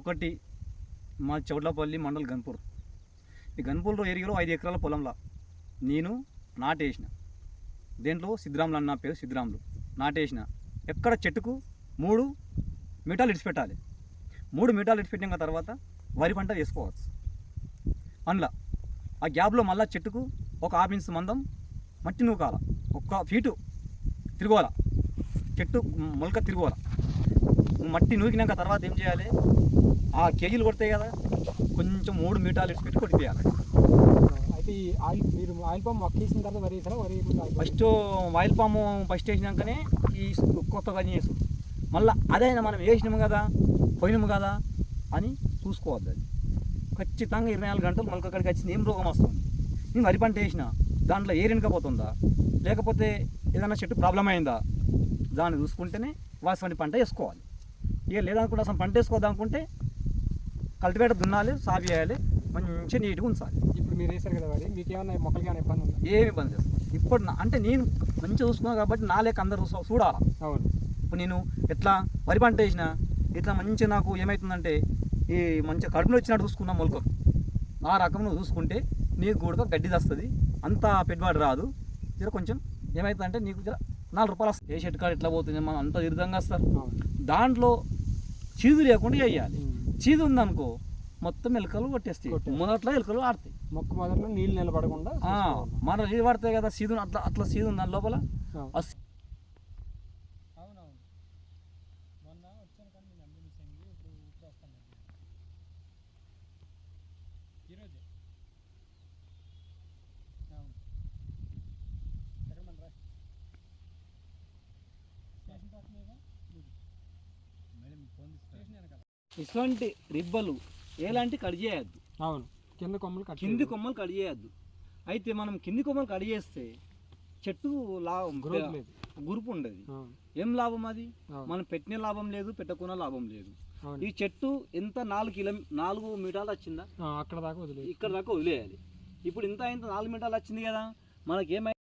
ఒకటి మా చౌడ్లపల్లి మండల్ గన్పూర్. ఈ గన్పూర్ ఏరియాలో ఐదు ఎకరాల పొలంలో. నేను నాటేసిన. దేంట్లో? సిద్ధరాములు అన్న పేరు సిద్ధరాములు. నాటేసిన. ఎక్కడ చెట్టుకు మూడు మిఠాలు ఇడిచిపెట్టాలి మూడు మిఠాలు ఇడిచిపెట్టిన తర్వాత వరి పంట వేసుకోవచ్చు. అందులో ఆ గ్యాప్లో మళ్ళా చెట్టుకు ఒక హాఫ్ ఇంచ్ మందం మట్టి నూకాల. ఒక్క ఫీటు తిరగోల. చెట్టు మొలక తిరగోల. మట్టి నూకినాక తర్వాత ఏం చేయాలి? ఆ కేజీలు కొడతాయి కదా కొంచెం మూడు మీటాలు ఇటు పెట్టి కొట్టిపోయాలి అయితే ఈ ఆయిల్ మీరు ఆయిల్ పంప్ మొక్కేసిన తర్వాత వరి వేసారా? వరి ఆయిల్ ఫస్ట్ వాయిల్ పాము ఫస్ట్ వేసినాకనే ఈ కొత్తగా చేసు మళ్ళీ అదైనా మనం వేసినాము కదా పోయినాము కదా అని చూసుకోవద్దు అది. ఖచ్చితంగా ఇరవై నాలుగు గంటలు మొలక అక్కడికి వచ్చింది ఏం రోగం వస్తుంది? నేను వరి పంట వేసిన దాంట్లో ఏరినకపోతుందా లేకపోతే ఏదైనా చెట్టు ప్రాబ్లం అయిందా? దాన్ని చూసుకుంటేనే వాసవని పంట వేసుకోవాలి. ఇక లేదనుకుంటే అసలు పంట వేసుకోవద్దు అనుకుంటే కల్టివేటర్ దున్నాలి సాగు చేయాలి మంచిగా నీట్గా ఉంచాలి. ఇప్పుడు మీరు వేసారు కదా వరి మీకు ఏమైనా మొక్కలకి ఏమైనా ఇబ్బంది ఉందా? ఏమి ఇబ్బంది చేస్తాను ఇప్పుడు అంటే నేను మంచిగా చూసుకున్నాను కాబట్టి నా లేక అందరూ చూడాలి? అవును. ఇప్పుడు నేను ఎట్లా వరి పంట వేసిన ఇట్లా మంచిగా నాకు ఏమవుతుందంటే ఈ మంచిగా కడుపులో వచ్చినట్టు చూసుకున్నా మొలకం ఆ రకం నువ్వు చూసుకుంటే నీకు కూడా గడ్డి వస్తుంది అంత పెట్టుబడి రాదు. జర కొంచెం ఏమవుతుందంటే నీకు జర నాలుగు రూపాయలు వస్తుంది ఏ షెట్ కాడ ఎట్లా పోతుంది మనం అంత విరుద్ధంగా వస్తారు. దాంట్లో చీదు లేకుండా వేయాలి. చీదు ఉందనుకో మొత్తం ఎలుకలు కొట్టేస్తాయి. మొదట్లో ఎలుకలు ఆడతాయి మొక్క మొదట్లో నీళ్ళు నిలబడకుండా. మన ఇది పడతాయి కదా సీదు అట్లా అట్లా సీదు ఉంది దాని లోపల స్టేషన్ ఇటువంటి రిబ్బలు ఎలాంటి కట్ చేయొద్దు. అవును. కింద కొమ్మలు కట్ కింది కొమ్మలు కట్ చేయొద్దు. అయితే మనం కింది కొమ్మలు కట్ చేస్తే చెట్టు లాభం గురుపు ఉండదు. ఏం లాభం అది? మనం పెట్టిన లాభం లేదు పెట్టకున్న లాభం లేదు. ఈ చెట్టు ఎంత నాలుగు కిలో నాలుగు మీటర్లు వచ్చిందా? అక్కడ దాకా వదిలేదు ఇక్కడ దాకా వదిలేయాలి. ఇప్పుడు ఇంత ఇంత నాలుగు మీటర్లు వచ్చింది కదా మనకి ఏమై